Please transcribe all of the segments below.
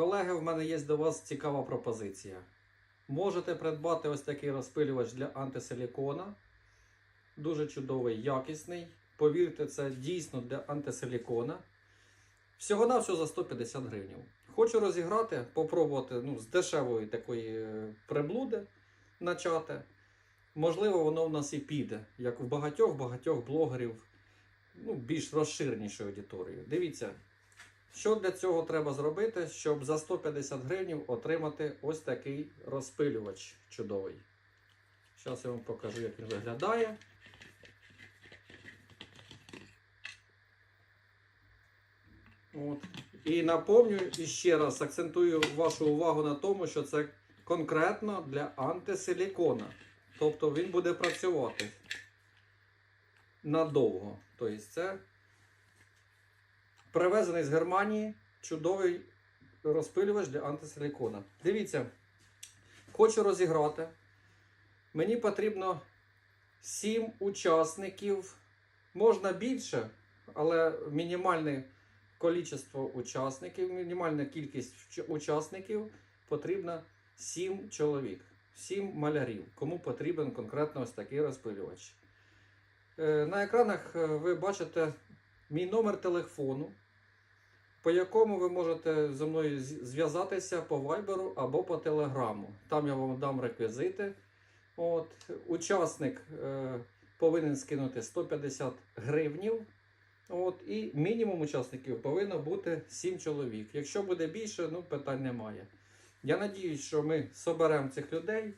Колеги, в мене є до вас цікава пропозиція. Можете придбати ось такий розпилювач для антисилікона. Дуже чудовий, якісний. Повірте, це дійсно для антисилікона. Всього-навсього за 150 гривень. Хочу розіграти, попробувати ну, з дешевої такої е, приблуди начати. Можливо, воно в нас і піде, як в багатьох-багатьох блогерів ну, більш розширенішої аудиторії. Дивіться, що для цього треба зробити, щоб за 150 гривень отримати ось такий розпилювач чудовий. Зараз я вам покажу, як він виглядає. От. І напомню і ще раз акцентую вашу увагу на тому, що це конкретно для антисилікона. Тобто він буде працювати надовго. Тобто це привезений з Германії чудовий розпилювач для антисилікона. Дивіться, хочу розіграти. Мені потрібно 7 учасників. Можна більше, але мінімальне кількість учасників, мінімальна кількість учасників потрібна 7 чоловік, 7 малярів, кому потрібен конкретно ось такий розпилювач. Е, На екранах е, ви бачите мій номер телефону, по якому ви можете зі мною зв'язатися по Viber або по Телеграму. Там я вам дам реквізити. От, учасник е, повинен скинути 150 гривнів. От, і мінімум учасників повинно бути 7 чоловік. Якщо буде більше, ну питань немає. Я надіюсь, що ми соберемо цих людей.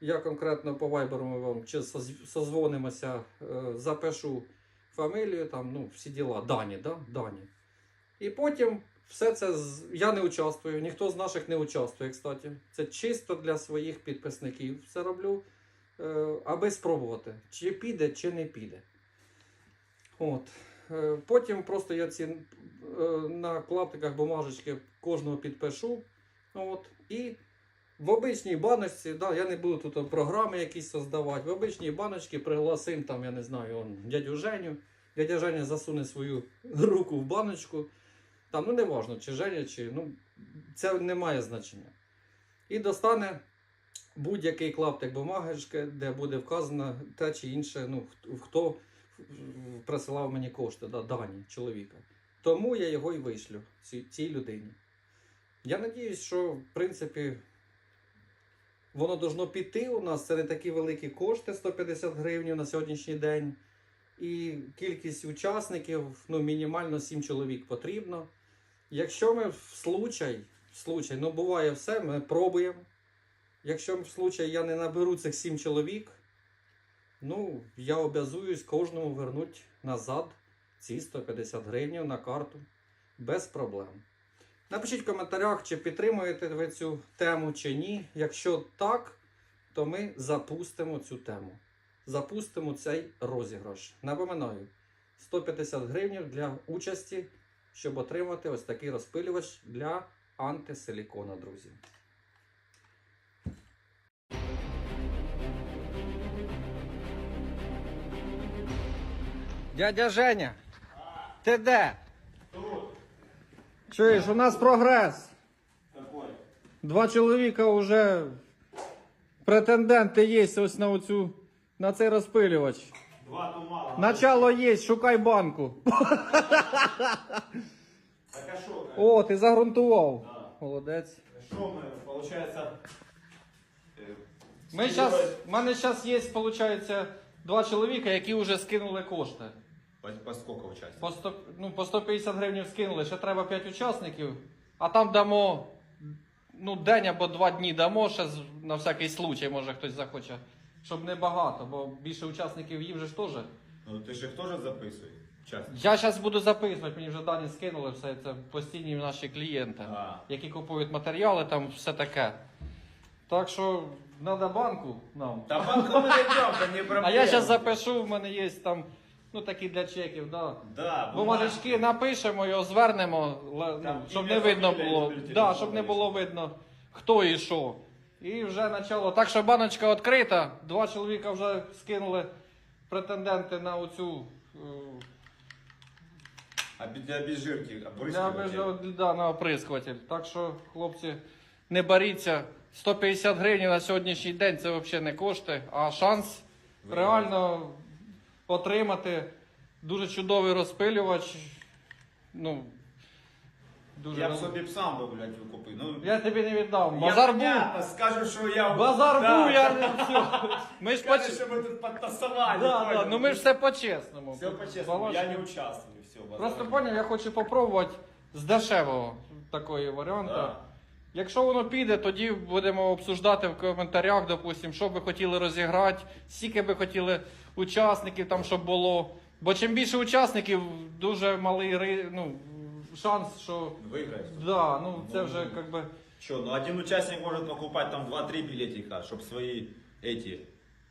Я конкретно по Viber ми вам чи созвонимося, е, запишу фамілію, там, ну, всі діла, дані, да? дані. І потім все це я не участвую, ніхто з наших не участвує, кстати. Це чисто для своїх підписників все роблю, е, аби спробувати, чи піде, чи не піде. От. Е, Потім просто я ці е, на клаптиках бумажечки кожного підпишу. От. І в обичній баночці, да, я не буду тут програми якісь создавати, в обичній баночці пригласим там, я не знаю, он, дядю Женю. Дядя Женя засуне свою руку в баночку. Там, ну не важно, чи Женя, чи. Ну, це не має значення. І достане будь-який клаптик бумажечки, де буде вказано те чи інше, ну, хто присилав мені кошти, да, дані чоловіка. Тому я його і вишлю цій, цій людині. Я надіюсь, що в принципі воно должно піти у нас. Це не такі великі кошти 150 гривень на сьогоднішній день. І кількість учасників ну, мінімально 7 чоловік потрібно. Якщо ми в случай, в случай, ну буває все, ми пробуємо. Якщо в случай я не наберу цих 7 чоловік, ну, я обязуюсь кожному вернути назад ці 150 гривень на карту без проблем. Напишіть в коментарях, чи підтримуєте ви цю тему чи ні. Якщо так, то ми запустимо цю тему. Запустимо цей розіграш. Напоминаю, 150 гривень для участі, щоб отримати ось такий розпилювач для антисилікона, друзі. Дядя Женя, ти де? Чуєш, у нас прогрес. Два чоловіка вже претенденти є ось на оцю, на цей розпилювач. Два то мало. Начало є, шукай банку. Так а що? О, ти загрунтував. Да. Молодець. Що ми, получается... е, Ми щас, в мене зараз є, виходить, два чоловіка, які вже скинули кошти. По, по сколько участников? По, 100, ну, по 150 гривень скинули, ще треба 5 учасників, а там дамо ну, день або два дні дамо, ще з- на всякий случай, може хтось захоче. Щоб не багато, бо більше учасників їм же ж теж. Ну ти ж їх теж записуй. Учасник. Я зараз буду записувати, мені вже дані скинули, все це постійні наші клієнти, А. які купують матеріали, там все таке. Так що треба банку нам. Та банку ми знайдемо, це не проблема. А я зараз запишу, в мене є там, ну такі для чеків, да. Да, Бумажечки напишемо його, звернемо, ла- ну, Там щоб ім'я, не видно фамілія, було. Да, щоб не було видно, хто і що. І вже почало. Так що баночка відкрита. Два чоловіка вже скинули претенденти на оцю е, А для обезжирки Для, да, на оприскуватель. Так що, хлопці, не боріться. 150 гривень на сьогоднішній день це взагалі не кошти, а шанс реально отримати дуже чудовий розпилювач. Ну, дуже Я б собі б сам би, блядь, купив. Ну, Я тобі не віддав. я Базар був. понятно, скажу, що я... Базар Да, був, я не все. Ми ж Скажу, поч... що ми тут підтасували. да, понял? да, ну ми ж все по-чесному. Все по-честному, Балаш- я не участвую. Все, базар. Просто поняв, я хочу попробувати з дешевого такої варіанту. Да. Якщо воно піде, тоді будемо обсуждати в коментарях, допустим, що би хотіли розіграти, скільки би хотіли учасників там, щоб було. Бо чим більше учасників, дуже малий ри- ну, шанс, що. Виграєш. Да, ну це Ну, вже ну. как би. Что, ну один участник может покупать там 2-3 билетика, чтобы свои эти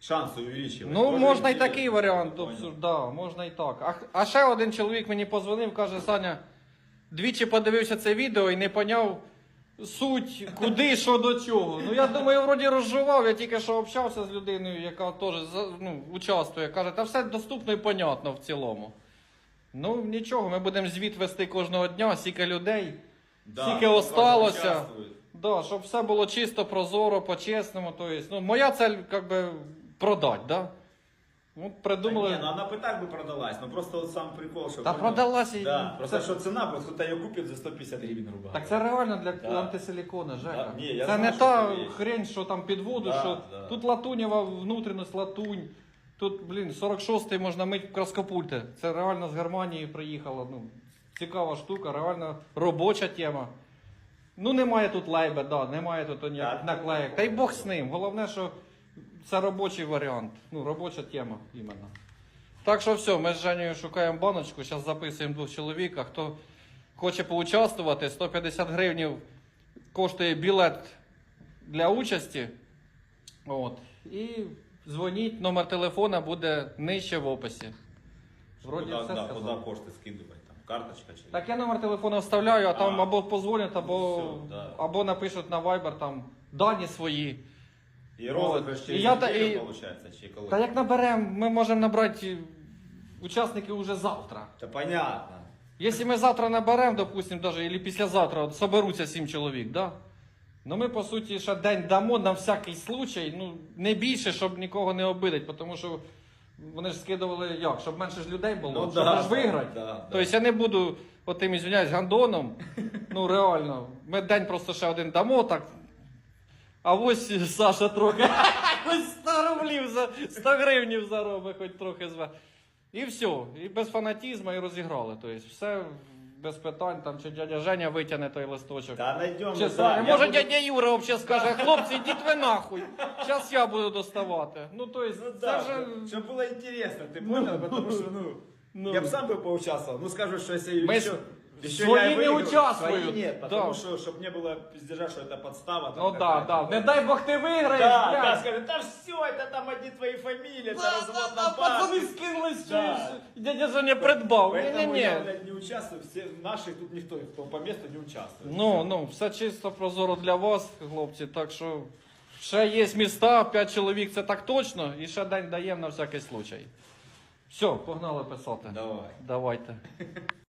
шансы увеличивать. Ну, Тоже можна і интересно. такий варіант Понял. обсуж... да, можна і так. А, а ще один чоловік мені позвонив, каже, Саня, двічі подивився це відео і не поняв суть, куди, що до чого. Ну я думаю, вроді розжував, я тільки що общався з людиною, яка теж за- ну, участвує. Каже, та все доступно і понятно в цілому. Ну нічого, ми будемо звіт вести кожного дня, скільки людей. Да, Скільки кто осталося? участвует. Да, щоб все було чисто, прозоро, по-чесному. То есть, ну, моя цель, как бы, продать, да? Ну, придумали. Да не, ну она бы так бы продалась, но просто вот сам прикол, что... Та понял? продалась і- Да, це- просто что цена, просто кто-то ее купит за 150 гривен рубля. Так це реально для Да. антисилікона, Жека. Да, ні, я це знаю, не що та це є. хрень, що там під воду, Да, що да. тут латунєва внутрішність, латунь. Тут, блін, 46-й можна мити краскопульти. Це реально з Германії приїхало. Ну, цікава штука, реально робоча тема. Ну, немає тут лайба, да, немає тут ніяких Так. наклеїк. Та й Бог з ним. Головне, що це робочий варіант. Ну, робоча тема іменно. Так що все, ми з Женєю шукаємо баночку, зараз записуємо двох чоловік. А хто хоче поучаствувати, 150 гривень коштує білет для участі. От. І дзвоніть, номер телефона буде нижче в описі. Вроді куда, все да, сказав. куда кошты скидывать, там, карточка чи... Так я номер телефону вставляю, а там А. або позвонять, або, Ну, все, да. або напишуть на Viber там дані свої. И розыгрыш Вот. через И я-то- неделю, и- получается, чи коли? Та як наберемо, ми можемо набрати учасників уже завтра. Та понятно. Якщо ми завтра наберемо, допустим, даже, или післязавтра от, соберуться 7 чоловік, да? Ну ми, по суті, ще день дамо на всякий случай, ну, не більше, щоб нікого не обидати, тому що вони ж скидували як, щоб менше ж людей було, Ну, щоб да, ж виграти. да, да. Тобто я не буду отим, ізвиняюсь, гандоном. Ну реально, ми день просто ще один дамо, так. А ось Саша трохи. Ось 100 рублів за 100 гривнів заробить, хоч трохи зве. І все. І без фанатізму і розіграли. Тобто все без питань, там чи дядя Женя витягне той листочок. Та найдем. Чи да, Саня, я може буду- дядя Юра взагалі скаже, хлопці, йдіть ви нахуй. Зараз я буду доставати. Ну, то есть, Ну це да, вже... чтобы было интересно, ты понял? Потому что, ну, Ну. я бы сам бы поучаствовал. Ну, скажу, что если Мы еще, с- еще свои я и не выиграю, участвуют. Свои нет, потому Да. что, чтобы не было пиздежа, что это подстава. там Ну какая-то. да, да. Не дай Бог ти виграєш, Да, блядь. да, скажут, да все, это там одни твои фамилии, это Да, развод да, на да, пацани паспорт. скинулись, Да. чуєш? Дядя Женя придбав. Поэтому Ні-ні-ні. я, блядь, не участвую, все наши тут никто, кто по месту не участвует. Ну, ну, все чисто прозоро для вас, хлопці. Так що ще є міста, 5 чоловік це так точно, і ще день даємо на всякий случай. Все, погнали писати. Давай. Давайте.